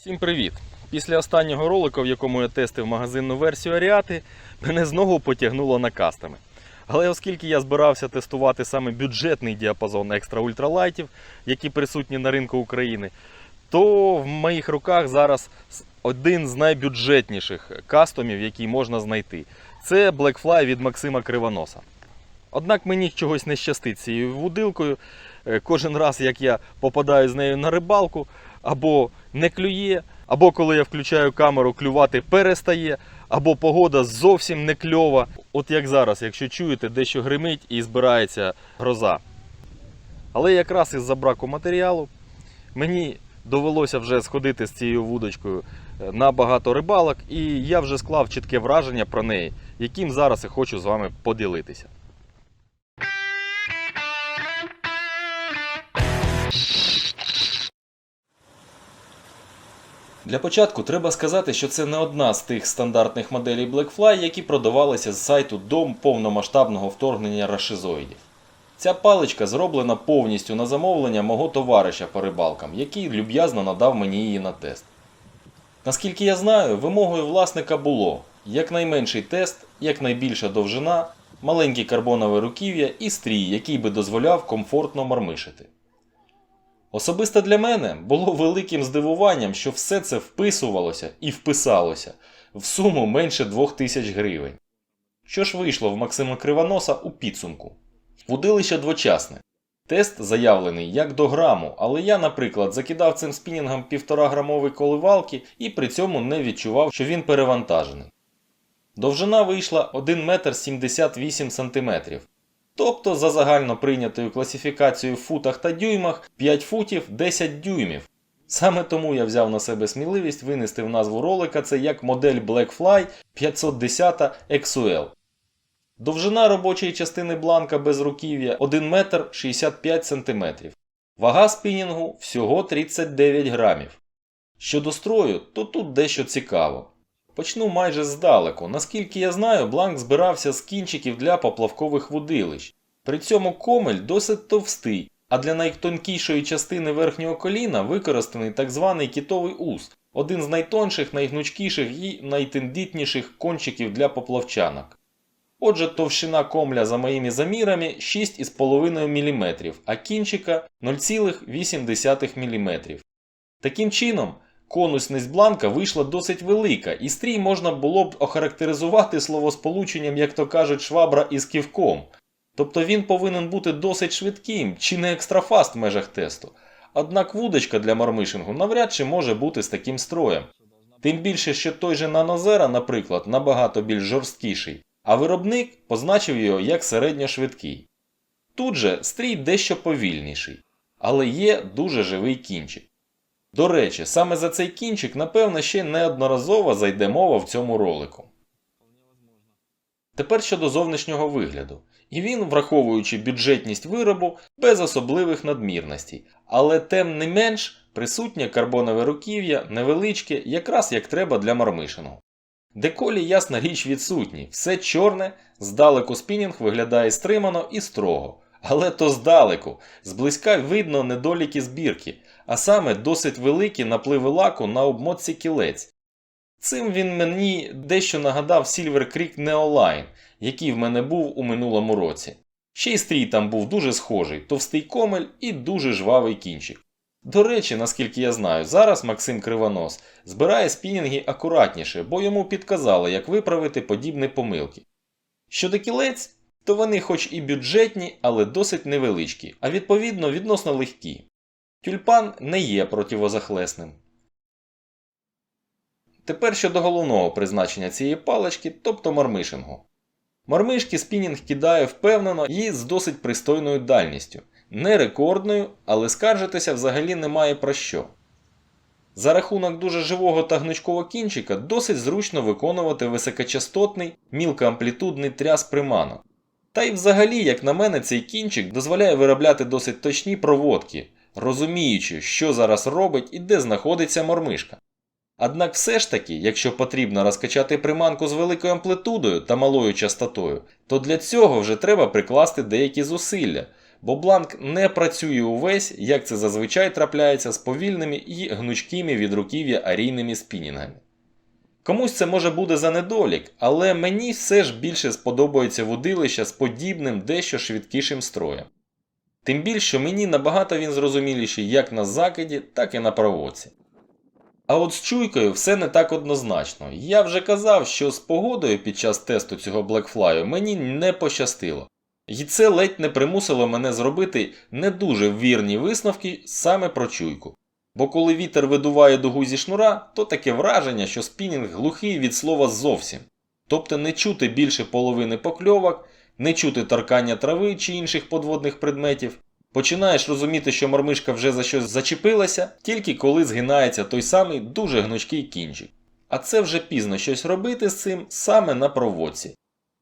Всім привіт! Після останнього ролика, в якому я тестив магазинну версію Аріати, мене знову потягнуло на кастами. Але оскільки я збирався тестувати саме бюджетний діапазон екстра ультралайтів, які присутні на ринку України, то в моїх руках зараз один з найбюджетніших кастомів, який можна знайти. Це Blackfly від Максима Кривоноса. Однак мені чогось не щастить цією вудилкою. Е, Кожен раз, як я попадаю з нею на рибалку, або не клює, або коли я включаю камеру, клювати перестає, або погода зовсім не кльова. От як зараз, якщо чуєте, дещо гримить і збирається гроза. Але якраз із-за браку матеріалу мені довелося вже сходити з цією вудочкою е, на багато рибалок, і я вже склав чітке враження про неї, яким зараз і хочу з вами поділитися. Для початку треба сказати, що це не одна з тих стандартних моделей Blackfly, які продавалися з сайту до повномасштабного вторгнення рашизоїдів. Ця паличка зроблена повністю на замовлення мого товариша по рибалкам, який люб'язно надав мені її на тест. Наскільки я знаю, вимогою власника було якнайменший тест, якнайбільша довжина, маленьке карбонове руків'я і стрій, який би дозволяв комфортно мармишити. Особисто для мене було великим здивуванням, що все це вписувалося і вписалося в суму менше 2000 гривень. Що ж вийшло в Максима Кривоноса у підсумку? Вудилище двочасне. Тест заявлений як до граму, але я, наприклад, закидав цим спінінгом 1,5 грамові коливалки і при цьому не відчував, що він перевантажений. Довжина вийшла 1 метр 78 сантиметрів. Тобто, за загально прийнятою класифікацією в футах та дюймах 5 футів 10 дюймів. Саме тому я взяв на себе сміливість винести в назву ролика це як модель Blackfly 510 XUL. Довжина робочої частини бланка без руків'я 1 метр 65 см. Вага спінінгу всього 39 грамів. Щодо строю, то тут дещо цікаво. Почну майже здалеку. Наскільки я знаю, бланк збирався з кінчиків для поплавкових вудилищ. При цьому комель досить товстий, а для найтонкішої частини верхнього коліна використаний так званий кітовий ус, один з найтонших, найгнучкіших і найтендітніших кончиків для поплавчанок. Отже, товщина комля за моїми замірами 6,5 мм, а кінчика 0,8 мм. Таким чином, конусність бланка вийшла досить велика, і стрій можна було б охарактеризувати словосполученням, як то кажуть, швабра із ківком. Тобто він повинен бути досить швидким, чи не екстрафаст в межах тесту. Однак вудочка для мармишингу навряд чи може бути з таким строєм. Тим більше, що той же Нанозера, наприклад, набагато більш жорсткіший, а виробник позначив його як середньошвидкий. Тут же стрій дещо повільніший, але є дуже живий кінчик. До речі, саме за цей кінчик, напевно, ще неодноразово зайде мова в цьому ролику. Тепер щодо зовнішнього вигляду. І він, враховуючи бюджетність виробу, без особливих надмірностей, але тим не менш присутнє карбонове руків'я невеличке, якраз як треба для мармишингу. Деколі, ясна річ, відсутні, все чорне, здалеку спінінг виглядає стримано і строго. Але то здалеку, зблизька видно недоліки збірки, а саме досить великі напливи лаку на обмотці кілець. Цим він мені дещо нагадав Silver Creek Neoline, який в мене був у минулому році. Ще й стрій там був дуже схожий, товстий комель і дуже жвавий кінчик. До речі, наскільки я знаю, зараз Максим Кривонос збирає спінінги акуратніше, бо йому підказали, як виправити подібні помилки. Щодо кілець, то вони хоч і бюджетні, але досить невеличкі, а відповідно відносно легкі. Тюльпан не є противозахлесним. Тепер щодо головного призначення цієї палички, тобто мармишингу. Мармишки спінінг кидає впевнено і з досить пристойною дальністю. Не рекордною, але скаржитися взагалі немає про що. За рахунок дуже живого та гнучкового кінчика досить зручно виконувати високочастотний мілкоамплітудний тряс приманок. Та й взагалі, як на мене, цей кінчик дозволяє виробляти досить точні проводки, розуміючи, що зараз робить і де знаходиться мормишка. Однак все ж таки, якщо потрібно розкачати приманку з великою амплитудою та малою частотою, то для цього вже треба прикласти деякі зусилля, бо бланк не працює увесь, як це зазвичай трапляється з повільними і гнучкими від руків'я арійними спінінгами. Комусь це може буде за недолік, але мені все ж більше сподобається водилище з подібним дещо швидкішим строєм. Тим більше, мені набагато він зрозуміліший як на закиді, так і на проводці. А от з чуйкою все не так однозначно. Я вже казав, що з погодою під час тесту цього Blackfly мені не пощастило. І це ледь не примусило мене зробити не дуже вірні висновки саме про чуйку. Бо коли вітер видуває дугу зі шнура, то таке враження, що спінінг глухий від слова зовсім. Тобто не чути більше половини покльовок, не чути торкання трави чи інших подводних предметів. Починаєш розуміти, що мормишка вже за щось зачепилася, тільки коли згинається той самий дуже гнучкий кінчик. А це вже пізно щось робити з цим саме на проводці.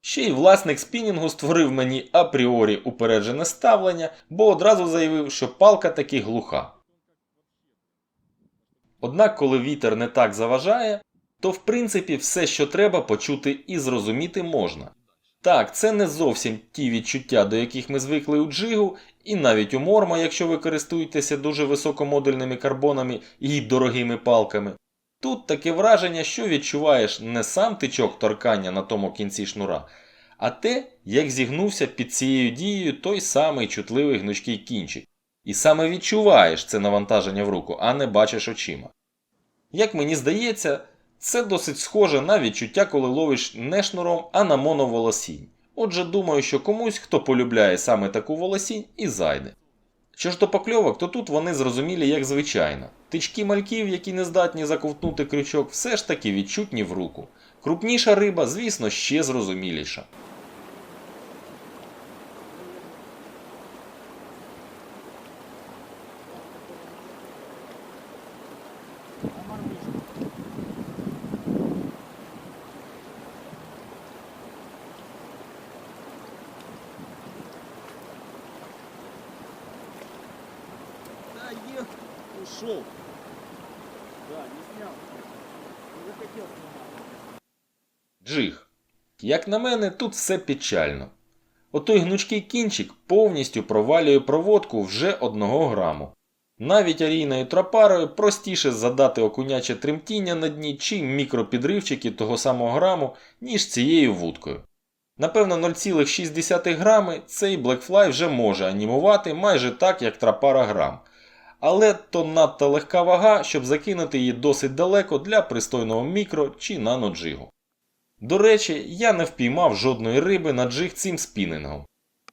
Ще й власник спінінгу створив мені апріорі упереджене ставлення, бо одразу заявив, що палка таки глуха. Однак, коли вітер не так заважає, то в принципі все, що треба почути і зрозуміти можна. Так, це не зовсім ті відчуття, до яких ми звикли у джигу, і навіть у морма, якщо ви користуєтеся дуже високомодульними карбонами і дорогими палками. Тут таке враження, що відчуваєш не сам тичок торкання на тому кінці шнура, а те, як зігнувся під цією дією той самий чутливий гнучкий кінчик. І саме відчуваєш це навантаження в руку, а не бачиш очима. Як мені здається, це досить схоже на відчуття, коли ловиш не шнуром, а на моноволосінь. Отже, думаю, що комусь, хто полюбляє саме таку волосінь, і зайде. Що ж до покльовок, то тут вони зрозумілі як звичайно. Тички мальків, які не здатні заковтнути крючок, все ж таки відчутні в руку. Крупніша риба, звісно, ще зрозуміліша. Да, ушел. Да, не снял. Не захотел снимать. Джиг. Як на мене, тут все печально. Отой гнучкий кінчик повністю провалює проводку вже одного граму. Навіть арійною тропарою простіше задати окуняче тремтіння на дні чи мікропідривчики того самого граму, ніж цією вудкою. Напевно, 0,6 грами цей Blackfly вже може анімувати майже так, як трапара грам. Але то надто легка вага, щоб закинути її досить далеко для пристойного мікро чи наноджигу. До речі, я не впіймав жодної риби на джиг цим спінингом.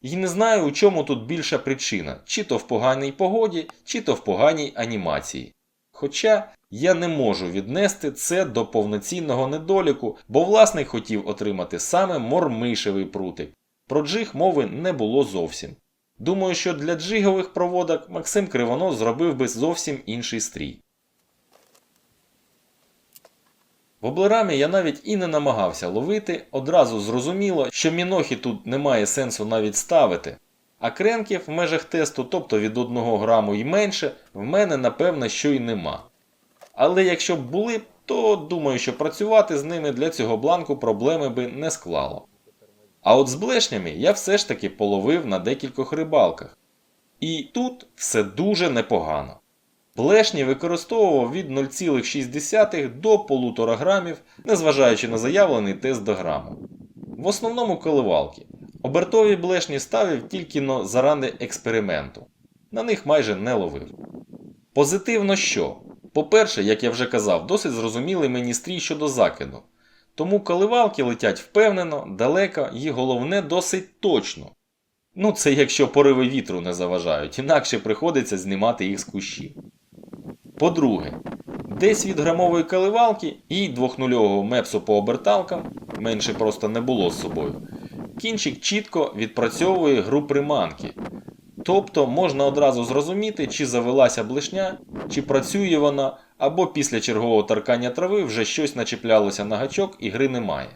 І не знаю, у чому тут більша причина, чи то в поганій погоді, чи то в поганій анімації. Хоча я не можу віднести це до повноцінного недоліку, бо власник хотів отримати саме мормишевий прутик. Про джиг мови не було зовсім. Думаю, що для джигових проводок Максим Кривонос зробив би зовсім інший стрій. В облерамі я навіть і не намагався ловити, одразу зрозуміло, що мінохи тут немає сенсу навіть ставити. А кренків в межах тесту, тобто від 1 граму і менше, в мене напевно що й нема. Але якщо б були то думаю, що працювати з ними для цього бланку проблеми би не склало. А от з блешнями я все ж таки половив на декількох рибалках. І тут все дуже непогано. Блешні використовував від 0,6 до 1,5 грамів, незважаючи на заявлений тест до граму. В основному коливалки. Обертові блешні ставив тільки но заради експерименту. На них майже не ловив. Позитивно що? По-перше, як я вже казав, досить зрозумілий мені стрій щодо закиду. Тому коливалки летять впевнено, далеко і головне досить точно. Ну це якщо пориви вітру не заважають, інакше приходиться знімати їх з кущів. По-друге, десь від грамової коливалки і двохнульового мепсу по оберталкам менше просто не було з собою. Кінчик чітко відпрацьовує гру приманки. Тобто можна одразу зрозуміти, чи завелася блишня, чи працює вона, або після чергового торкання трави вже щось начеплялося на гачок і гри немає.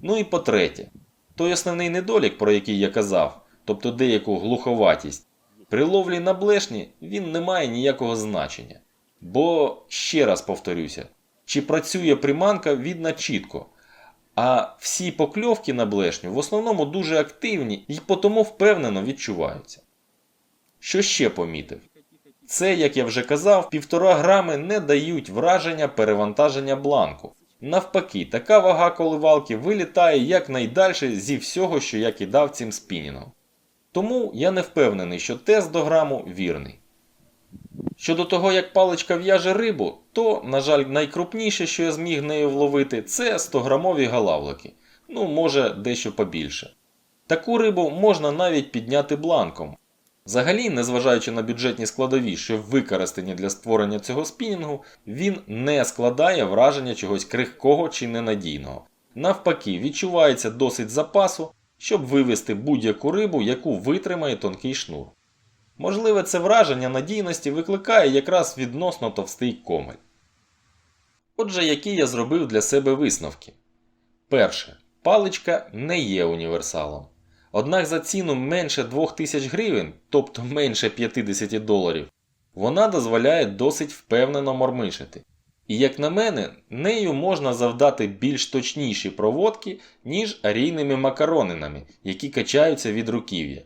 Ну і по-третє, той основний недолік, про який я казав, тобто деяку глуховатість, при ловлі на блешні він не має ніякого значення. Бо, ще раз повторюся, чи працює приманка видно чітко, А всі покльовки на блешню в основному дуже активні і потому впевнено відчуваються. Що ще помітив? Це, як я вже казав, півтора грами не дають враження перевантаження бланку. Навпаки, така вага коливалки вилітає якнайдальше зі всього, що я кидав цим спінінгом. Тому я не впевнений, що тест до граму вірний. Щодо того, як паличка в'яже рибу, то, на жаль, найкрупніше, що я зміг нею вловити, це 100-грамові галавлики. Ну, може, дещо побільше. Таку рибу можна навіть підняти бланком. Взагалі, незважаючи на бюджетні складові, що використані для створення цього спінінгу, він не складає враження чогось крихкого чи ненадійного. Навпаки, відчувається досить запасу, щоб вивести будь-яку рибу, яку витримає тонкий шнур. Можливе, це враження надійності викликає якраз відносно товстий комель. Отже, які я зробив для себе висновки. Перше, паличка не є універсалом. Однак за ціну менше 2000 гривень, тобто менше 50 доларів, вона дозволяє досить впевнено мормишити. І як на мене, нею можна завдати більш точніші проводки, ніж арійними макаронинами, які качаються від руків'я.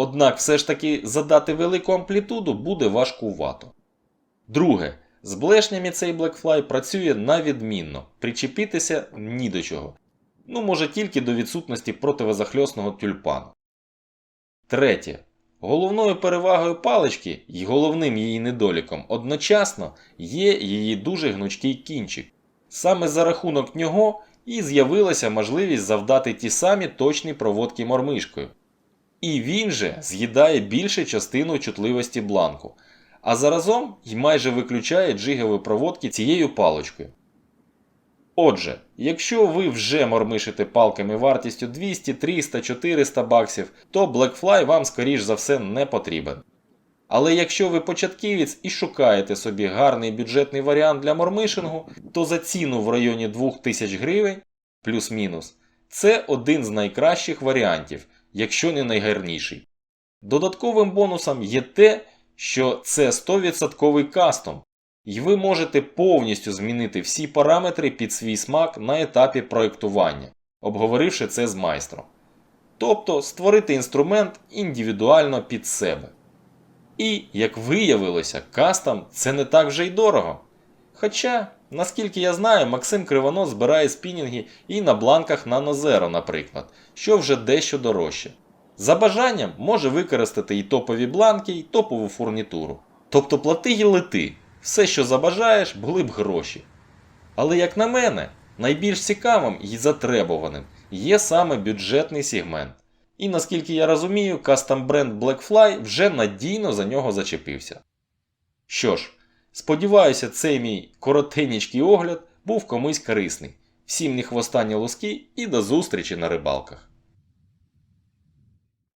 Однак все ж таки задати велику амплітуду буде важкувато. Друге, з блешнями цей Blackfly працює на відмінно, причепитися ні до чого. Ну, може тільки до відсутності противозахльосного тюльпану. Третє. Головною перевагою палички і головним її недоліком одночасно є її дуже гнучкий кінчик. Саме за рахунок нього і з'явилася можливість завдати ті самі точні проводки мормишкою. І він же з'їдає більшу частину чутливості бланку, а заразом й майже виключає джигові проводки цією паличкою. Отже, якщо ви вже мормишите палками вартістю 200, 300, 400 баксів, то Blackfly вам скоріш за все не потрібен. Але якщо ви початківець і шукаєте собі гарний бюджетний варіант для мормишингу, то за ціну в районі 2000 гривень плюс-мінус це один з найкращих варіантів, якщо не найгарніший. Додатковим бонусом є те, що це 100% кастом, і ви можете повністю змінити всі параметри під свій смак на етапі проєктування, обговоривши це з майстром. Тобто створити інструмент індивідуально під себе. І, як виявилося, кастом це не так вже й дорого. Хоча, наскільки я знаю, Максим Кривонос збирає спінінги і на бланках Zero, наприклад, що вже дещо дорожче. За бажанням може використати і топові бланки, і топову фурнітуру. Тобто плати й лети. Все, що забажаєш, були б гроші. Але, як на мене, найбільш цікавим і затребуваним є саме бюджетний сегмент. І наскільки я розумію, кастом бренд Blackfly вже надійно за нього зачепився. Що ж, сподіваюся, цей мій коротенький огляд був комусь корисний. Всім ні хвостані луски і до зустрічі на рибалках.